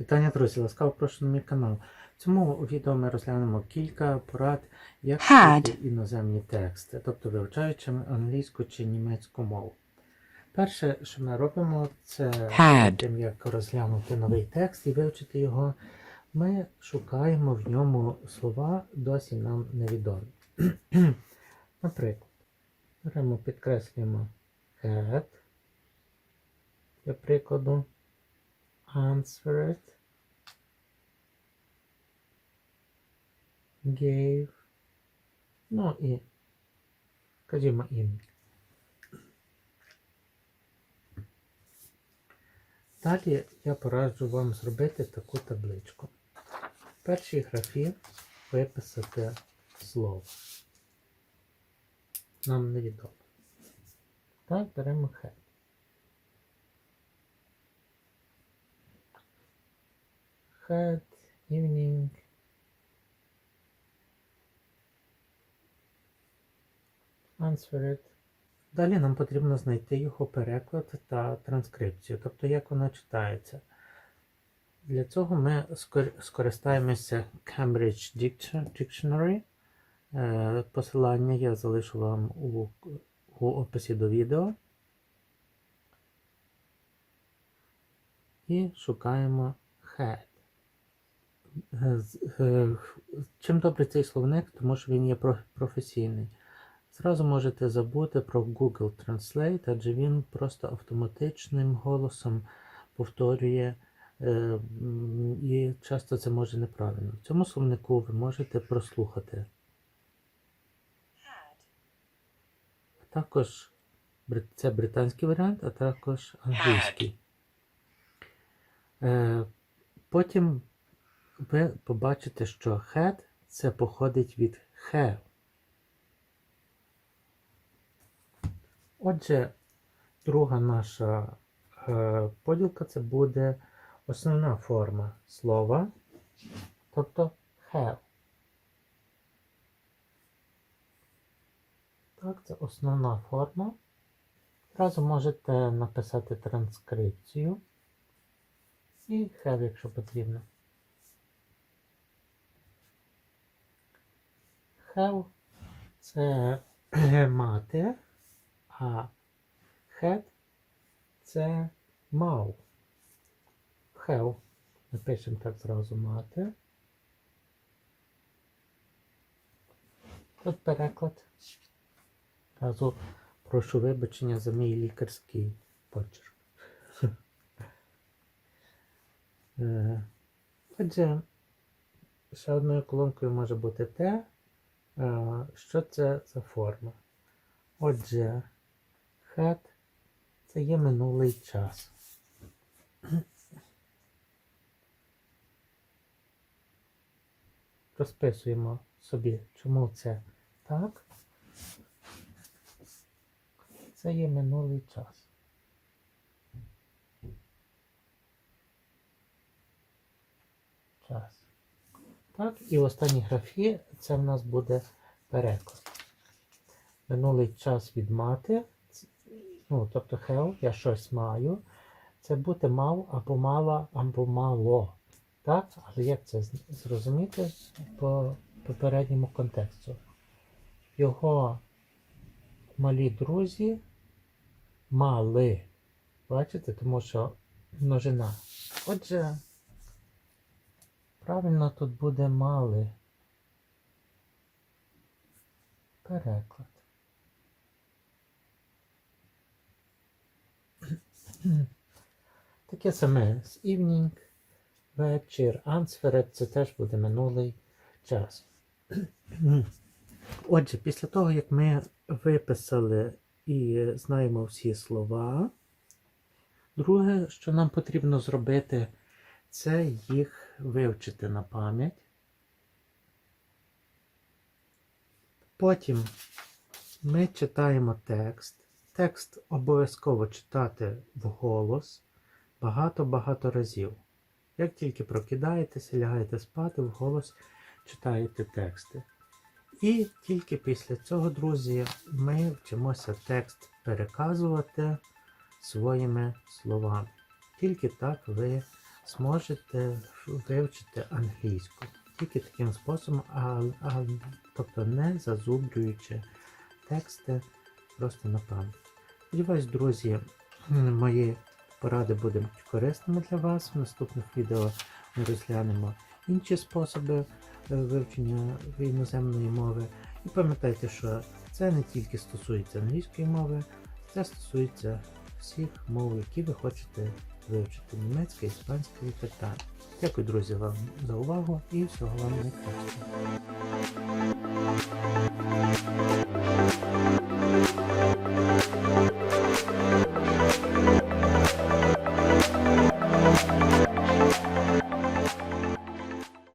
Вітання, друзі! Ласкаво прошу на мій канал. В цьому відео ми розглянемо кілька порад, як вчити іноземні тексти, тобто вивчаючи англійську чи німецьку мову. Перше, що ми робимо, це Had. тим, як розглянути новий текст і вивчити його, ми шукаємо в ньому слова досі нам невідомі. Наприклад, беремо, підкреслюємо had, для прикладу, answered, gave, ну і, скажімо, in. Далі я пораджу вам зробити таку табличку. В першій графі виписати слово. Нам невідомо. Так, беремо head. Head, evening. Answered. Далі нам потрібно знайти його переклад та транскрипцію, тобто як вона читається. Для цього ми скористаємося Cambridge Dictionary. Е, Посилання я залишу вам у, у описі до відео. І шукаємо head. Е, е, Чим добрий цей словник, тому що він є професійний. Зразу можете забути про Google Translate, адже він просто автоматичним голосом повторює, е, і часто це може неправильно. В цьому словнику ви можете прослухати. Також це британський варіант, а також англійський. Потім ви побачите, що had це походить від have. Отже, друга наша е, поділка це буде основна форма слова, тобто have. Так, це основна форма. Одразу можете написати транскрипцію і have, якщо потрібно. Have це мати, а had це мав. Have. Напишемо так зразу мати. Тут переклад. Разу прошу вибачення за мій лікарський почерк. Е, Отже, ще одною колонкою може бути те, що це за форма. Отже, had це є минулий час. Розписуємо собі, чому це так. Це є минулий час. Час. Так, і в останній графі це в нас буде переклад. Минулий час від мати, ну, тобто have, я щось маю. Це бути мав або мала, або мало. Так? Але як це зрозуміти по попередньому контексту? Його малі друзі мали. Бачите, тому що множина. Отже, правильно тут буде мали. Переклад. Таке саме з evening, вечір, answered це теж буде минулий час. Отже, після того, як ми виписали і знаємо всі слова, друге, що нам потрібно зробити, це їх вивчити на пам'ять. Потім ми читаємо текст. Текст обов'язково читати вголос багато-багато разів. Як тільки прокидаєтеся, лягаєте спати, вголос читаєте тексти. І тільки після цього, друзі, ми вчимося текст переказувати своїми словами. Тільки так ви зможете вивчити англійську. Тільки таким способом, а, а, тобто не зазубрюючи тексти просто на пам'ять. Сподіваюсь, друзі, мої поради будуть корисними для вас. В наступних відео ми розглянемо інші способи е, вивчення іноземної мови. І пам'ятайте, що це не тільки стосується англійської мови, це стосується всіх мов, які ви хочете вивчити німецьке, іспанське і татар. Дякую, друзі, вам за увагу і всього вам найкращого.